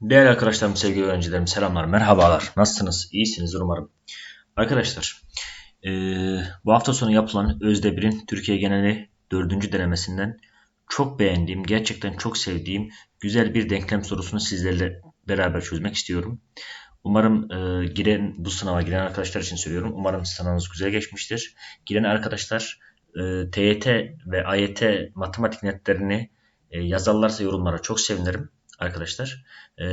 Değerli arkadaşlarım, sevgili öğrencilerim, selamlar, merhabalar. Nasılsınız? İyisiniz umarım. Arkadaşlar, eee, bu hafta sonu yapılan Özde 1'in Türkiye geneli 4. denemesinden çok beğendiğim, gerçekten çok sevdiğim güzel bir denklem sorusunu sizlerle beraber çözmek istiyorum. Umarım eee, giren bu sınava giren arkadaşlar için söylüyorum. Umarım sınavınız güzel geçmiştir. Giren arkadaşlar eee TYT ve AYT matematik netlerini eee, yazarlarsa yorumlara çok sevinirim arkadaşlar. E,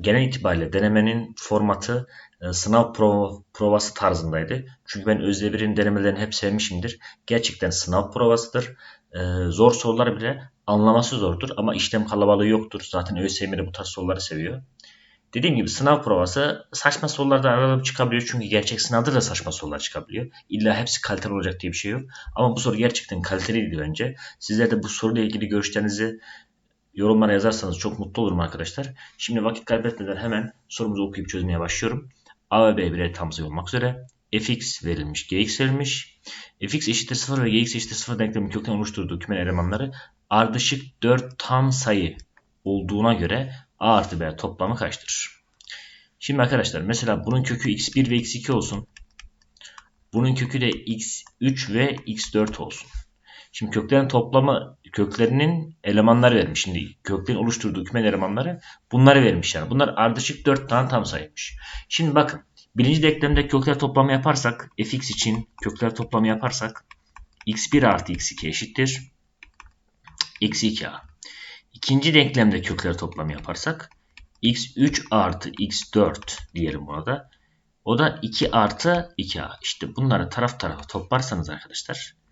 genel itibariyle denemenin formatı e, sınav prova, provası tarzındaydı. Çünkü ben Özdemir'in denemelerini hep sevmişimdir. Gerçekten sınav provasıdır. E, zor sorular bile anlaması zordur ama işlem kalabalığı yoktur. Zaten ÖSYM de bu tarz soruları seviyor. Dediğim gibi sınav provası saçma sorulardan aralıp çıkabiliyor. Çünkü gerçek sınavda da saçma sorular çıkabiliyor. İlla hepsi kaliteli olacak diye bir şey yok. Ama bu soru gerçekten kaliteliydi bence. Sizler de bu soruyla ilgili görüşlerinizi yorumlara yazarsanız çok mutlu olurum arkadaşlar. Şimdi vakit kaybetmeden hemen sorumuzu okuyup çözmeye başlıyorum. A ve B birer tam sayı olmak üzere fx verilmiş, gx verilmiş. fx eşittir 0 ve gx eşittir 0 denklemin kökten oluşturduğu kümen elemanları ardışık 4 tam sayı olduğuna göre a artı b toplamı kaçtır? Şimdi arkadaşlar mesela bunun kökü x1 ve x2 olsun. Bunun kökü de x3 ve x4 olsun. Şimdi köklerin toplamı köklerinin elemanları vermiş. Şimdi köklerin oluşturduğu kümen elemanları bunları vermiş yani. Bunlar ardışık 4 tane tam sayıymış. Şimdi bakın birinci denklemde kökler toplamı yaparsak fx için kökler toplamı yaparsak x1 artı x2 eşittir. x2a. İkinci denklemde kökler toplamı yaparsak x3 artı x4 diyelim buna da. O da 2 artı 2a. İşte bunları taraf tarafa toplarsanız arkadaşlar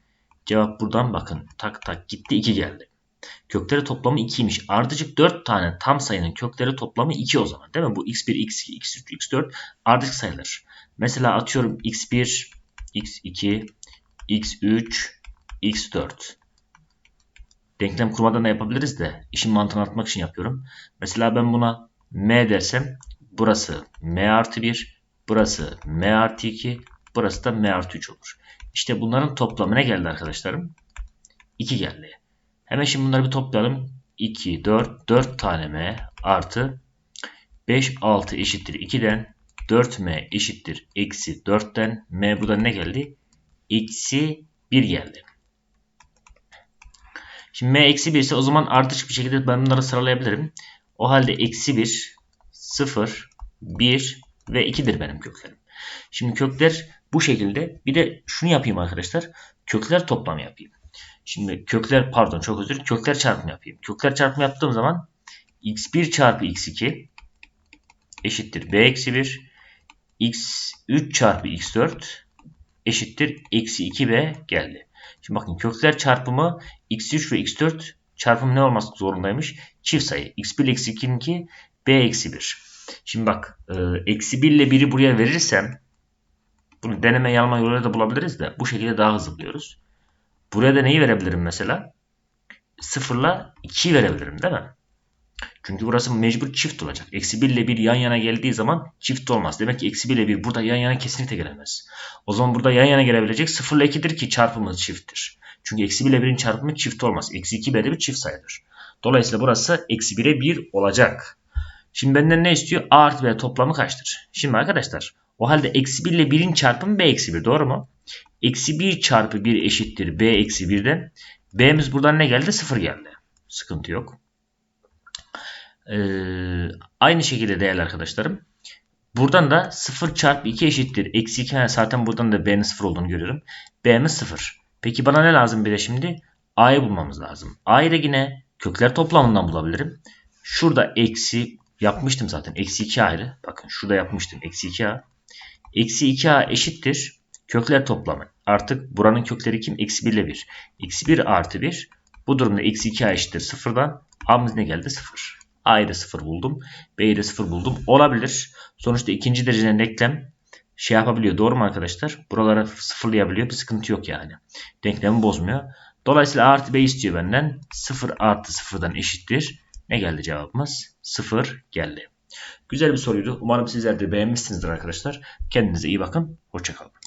Cevap buradan bakın. Tak tak gitti 2 geldi. Kökleri toplamı 2'ymiş. Ardışık 4 tane tam sayının kökleri toplamı 2 o zaman. Değil mi? Bu x1, x2, x3, x4 ardışık sayılar. Mesela atıyorum x1, x2, x3, x4. Denklem kurmadan da yapabiliriz de işin mantığını atmak için yapıyorum. Mesela ben buna m dersem burası m artı 1, burası m artı 2, burası da m artı 3 olur. İşte bunların toplamı ne geldi arkadaşlarım? 2 geldi. Hemen şimdi bunları bir toplayalım. 2, 4, 4 tane m artı 5, 6 eşittir 2'den 4m eşittir eksi 4'ten m burada ne geldi? Eksi 1 geldi. Şimdi m eksi 1 ise o zaman ardışık bir şekilde ben bunları sıralayabilirim. O halde eksi 1, 0, 1 ve 2'dir benim köklerim. Şimdi kökler bu şekilde. Bir de şunu yapayım arkadaşlar. Kökler toplamı yapayım. Şimdi kökler pardon çok özür. Kökler çarpımı yapayım. Kökler çarpımı yaptığım zaman x1 çarpı x2 eşittir b eksi 1 x3 çarpı x4 eşittir eksi 2b geldi. Şimdi bakın kökler çarpımı x3 ve x4 çarpımı ne olması zorundaymış? Çift sayı. x1 eksi 2'ninki b eksi 1. Şimdi bak eksi 1 ile 1'i buraya verirsem bunu deneme yanılma yoluyla da bulabiliriz de bu şekilde daha hızlı buluyoruz. Buraya da neyi verebilirim mesela? 0 ile 2'yi verebilirim değil mi? Çünkü burası mecbur çift olacak. Eksi 1 ile 1 yan yana geldiği zaman çift olmaz. Demek ki eksi 1 ile 1 burada yan yana kesinlikle gelemez. O zaman burada yan yana gelebilecek 0 ile 2'dir ki çarpımı çifttir. Çünkü eksi 1 ile 1'in çarpımı çift olmaz. Eksi 2 belli bir çift sayıdır. Dolayısıyla burası eksi 1'e 1 olacak. Şimdi benden ne istiyor? A artı B toplamı kaçtır? Şimdi arkadaşlar o halde eksi 1 ile 1'in çarpımı b eksi 1 doğru mu? Eksi 1 çarpı 1 eşittir b eksi 1'den. b'miz buradan ne geldi? 0 geldi. Sıkıntı yok. Ee, aynı şekilde değerli arkadaşlarım. Buradan da 0 çarpı 2 eşittir. Eksi 2 zaten buradan da b'nin 0 olduğunu görüyorum. b'miz 0. Peki bana ne lazım bir de şimdi? a'yı bulmamız lazım. a'yı da yine kökler toplamından bulabilirim. Şurada eksi yapmıştım zaten. Eksi 2 ayrı. Bakın şurada yapmıştım. Eksi 2a. Eksi 2a eşittir. Kökler toplamı. Artık buranın kökleri kim? Eksi 1 ile 1. Eksi 1 artı 1. Bu durumda eksi 2a eşittir 0'dan. A'mız ne geldi? 0. A'yı da 0 buldum. B'yi de 0 buldum. Olabilir. Sonuçta ikinci dereceden denklem şey yapabiliyor. Doğru mu arkadaşlar? Buralara sıfırlayabiliyor. Bir sıkıntı yok yani. Denklemi bozmuyor. Dolayısıyla A artı B istiyor benden. 0 artı 0'dan eşittir. Ne geldi cevabımız? 0 geldi. Güzel bir soruydu. Umarım sizler de beğenmişsinizdir arkadaşlar. Kendinize iyi bakın. Hoşçakalın.